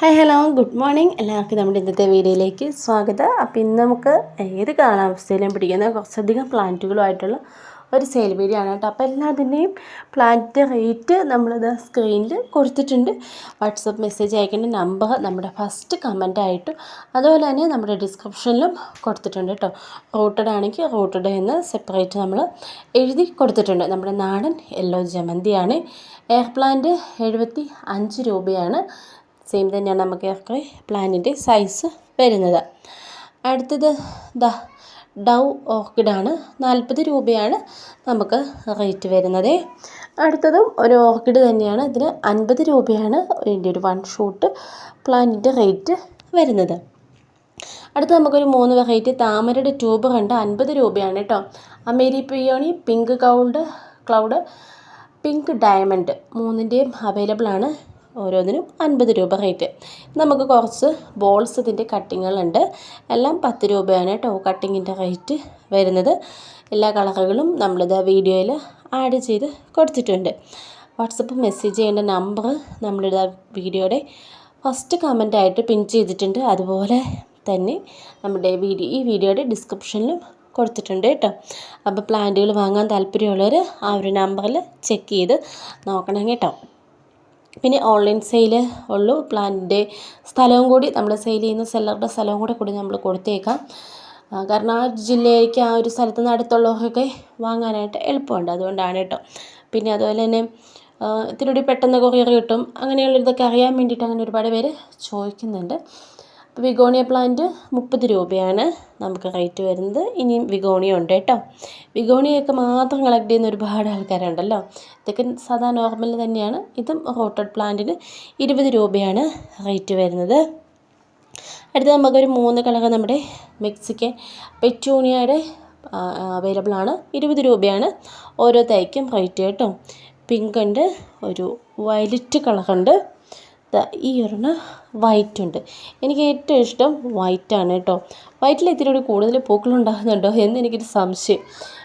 Hi hello good morning എല്ലാവർക്കും നമ്മുടെ ഇന്നത്തെ വീഡിയോയിലേക്ക് സ്വാഗതം. അപ്പോൾ ഇന്ന് നമുക്ക് ഏത് കാലാവസ്ഥയിലും പിടിക്കുന്ന കുറച്ചധികം പ്ലാന്റുകളുമായിട്ടുള്ള ഒരു സെയിൽ വീഡിയോ ആണ് കേട്ടോ. അപ്പോൾ എല്ലാത്തിന്റെയും പ്ലാന്റ് റേറ്റ് നമ്മളിത് സ്ക്രീനിൽ കൊടുത്തിട്ടുണ്ട്. വാട്സപ്പ് മെസ്സേജ് അയക്കേണ്ട നമ്പർ നമ്മുടെ ഫസ്റ്റ് കമന്റ് ആയിട്ടും. അതുപോലെ തന്നെ നമ്മുടെ ഡിസ്ക്രിപ്ഷനിലും കൊടുത്തിട്ടുണ്ട് കേട്ടോ. റൂട്ടഡ് ആണെങ്കിൽ റൂട്ടഡ് എന്ന് സെപ്പറേറ്റ് നമ്മൾ എഴുതി കൊടുത്തിട്ടുണ്ട്. നമ്മുടെ നാടൻ യെല്ലോ ജമന്തിയാണ്. എയർ പ്ലാന്റ് എഴുപത്തി അഞ്ച് രൂപയാണ്. സെയിം തന്നെയാണ് നമുക്ക് ഒക്കെ പ്ലാനിന്റെ സൈസ് വരുന്നത്. അടുത്തത് ദ ഡൗ ഓർക്കിഡാണ് നാൽപ്പത് രൂപയാണ് നമുക്ക് റേറ്റ് വരുന്നത്. അടുത്തതും ഒരു ഓർക്കിഡ് തന്നെയാണ്. ഇതിന് അൻപത് രൂപയാണ് ഇതിന്റെ ഒരു വൺ ഷൂട്ട് പ്ലാന്റിന്റെ റേറ്റ് വരുന്നത്. അടുത്ത നമുക്കൊരു മൂന്ന് വെറൈറ്റി താമരയുടെ ട്യൂബ് കണ്ട് അൻപത് രൂപയാണ് കേട്ടോ. അമേരി peony pink count cloud pink diamond മൂന്നിന്റെയും available ആണ്. ഓരോന്നിനും അൻപത് രൂപ റേറ്റ്. നമുക്ക് കുറച്ച് ബോൾസ് ഇതിന്റെ കട്ടിങ്ങുകളുണ്ട്. എല്ലാം പത്ത് രൂപയാണ് കേട്ടോ കട്ടിങ്ങിന്റെ റേറ്റ് വരുന്നത്. എല്ലാ കളറുകളും നമ്മളിത് വീഡിയോയിൽ ആഡ് ചെയ്ത് കൊടുത്തിട്ടുണ്ട്. വാട്സപ്പ് മെസ്സേജ് ചെയ്യേണ്ട നമ്പർ നമ്മളിത് വീഡിയോയുടെ ഫസ്റ്റ് കമന്റായിട്ട് പിൻ ചെയ്തിട്ടുണ്ട്. അതുപോലെ തന്നെ നമ്മുടെ വീഡിയോ ഈ വീഡിയോയുടെ ഡിസ്ക്രിപ്ഷനിലും കൊടുത്തിട്ടുണ്ട് കേട്ടോ. അപ്പോൾ പ്ലാന്റുകൾ വാങ്ങാൻ താല്പര്യമുള്ളവർ ആ ഒരു നമ്പറിൽ ചെക്ക് ചെയ്ത് നോക്കണം കേട്ടോ. പിന്നെ ഓൺലൈൻ സെയിൽ ഉള്ളൂ. പ്ലാന്റിന്റെ സ്ഥലവും കൂടി നമ്മൾ സെയിൽ ചെയ്യുന്ന സെല്ലറുടെ സ്ഥലവും കൂടെ കൂടി നമ്മൾ കൊടുത്തേക്കാം. കാരണം ആ ജില്ലയിലേക്ക് ആ ഒരു സ്ഥലത്ത് നിന്ന് അടുത്തുള്ളവർക്കൊക്കെ വാങ്ങാനായിട്ട് എളുപ്പമുണ്ട്. അതുകൊണ്ടാണ് കേട്ടോ. പിന്നെ അതുപോലെ തന്നെ ഇത്തിരി പെട്ടെന്ന് കൊറിയർ കിട്ടും. അങ്ങനെയുള്ള ഇതൊക്കെ അറിയാൻ വേണ്ടിയിട്ട് അങ്ങനെ ഒരുപാട് പേര് ചോദിക്കുന്നുണ്ട്. വിഗോണിയ പ്ലാന്റ് മുപ്പത് രൂപയാണ് നമുക്ക് റേറ്റ് വരുന്നത്. ഇനിയും വിഗോണിയ ഉണ്ട് കേട്ടോ. വിഗോണിയൊക്കെ മാത്രം കളക്ട് ചെയ്യുന്ന ഒരുപാട് ആൾക്കാരുണ്ടല്ലോ. ഇതൊക്കെ സാധാ നോർമൽ തന്നെയാണ്. ഇതും റോട്ടഡ് പ്ലാന്റിന് ഇരുപത് രൂപയാണ് റേറ്റ് വരുന്നത്. അടുത്ത് നമുക്കൊരു മൂന്ന് കളർ നമ്മുടെ മെക്സിക്കൻ പെറ്റൂണിയയുടെ അവൈലബിൾ ആണ്. ഇരുപത് രൂപയാണ് ഓരോ തൈക്കും റേറ്റ് കേട്ടോ. പിങ്ക് ഉണ്ട് ഒരു വയലറ്റ് കളറുണ്ട് ഈ ഒരെണ്ണം വൈറ്റ് ഉണ്ട്. എനിക്ക് ഏറ്റവും ഇഷ്ടം വൈറ്റാണ് കേട്ടോ. വൈറ്റിൽ ഇത്തിരി കൂടി കൂടുതൽ പൂക്കളുണ്ടാകുന്നുണ്ടോ എന്ന് എനിക്കൊരു സംശയം.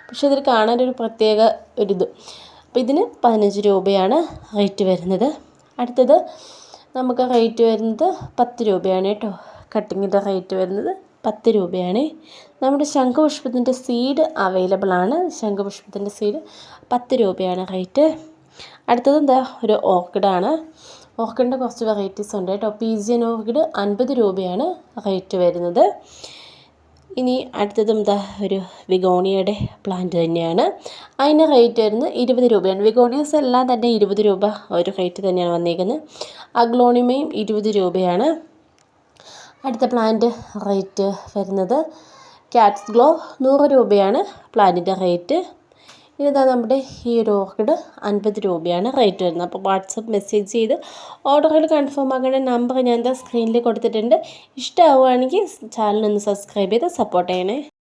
പക്ഷെ ഇതിൽ കാണാനൊരു പ്രത്യേക ഒരിത്. അപ്പോൾ ഇതിന് പതിനഞ്ച് രൂപയാണ് റേറ്റ് വരുന്നത്. അടുത്തത് നമുക്ക് റേറ്റ് വരുന്നത് പത്ത് രൂപയാണ് കേട്ടോ. കട്ടിങ്ങിന്റെ റേറ്റ് വരുന്നത് പത്ത് രൂപയാണ്. നമ്മുടെ ശംഖുപുഷ്പത്തിന്റെ സീഡ് അവൈലബിൾ ആണ്. ശംഖുപുഷ്പത്തിന്റെ സീഡ് പത്ത് രൂപയാണ് റേറ്റ് അടുത്തത് എന്താ ഒരു ഓർക്കിഡാണ് ഓർക്കിഡിന്റെ കുറച്ച് വെറൈറ്റീസ് ഉണ്ട് കേട്ടോ. പീജിയൻ ഓർക്കിഡ് അൻപത് രൂപയാണ് റേറ്റ് വരുന്നത്. ഇനി അടുത്തതും എന്താ ഒരു വിഗോണിയയുടെ പ്ലാന്റ് തന്നെയാണ്. അതിന്റെ റേറ്റ് വരുന്നത് ഇരുപത് രൂപയാണ്. വിഗോണിയസ് എല്ലാം തന്നെ ഇരുപത് രൂപ ഒരു റേറ്റ് തന്നെയാണ് വന്നിരിക്കുന്നത് അഗ്ലോണിമയും ഇരുപത് രൂപയാണ്. അടുത്ത പ്ലാന്റ് റേറ്റ് വരുന്നത്. ക്യാറ്റ്സ് ഗ്ലോ നൂറ് രൂപയാണ് പ്ലാന്റിന്റെ റേറ്റ് ഇതാ നമ്മുടെ ഈ ഒരു ഓർക്കിഡ് അൻപത് രൂപയാണ് റേറ്റ് വരുന്നത്. അപ്പോൾ വാട്സപ്പ് മെസ്സേജ് ചെയ്ത് ഓർഡറുകൾ കൺഫേം ആക്കേണ്ട നമ്പർ ഞാൻ എന്താ സ്ക്രീനിൽ കൊടുത്തിട്ടുണ്ട്. ഇഷ്ടമാവുകയാണെങ്കിൽ ചാനൽ ഒന്ന് സബ്സ്ക്രൈബ് ചെയ്ത് സപ്പോർട്ട് ചെയ്യണേ.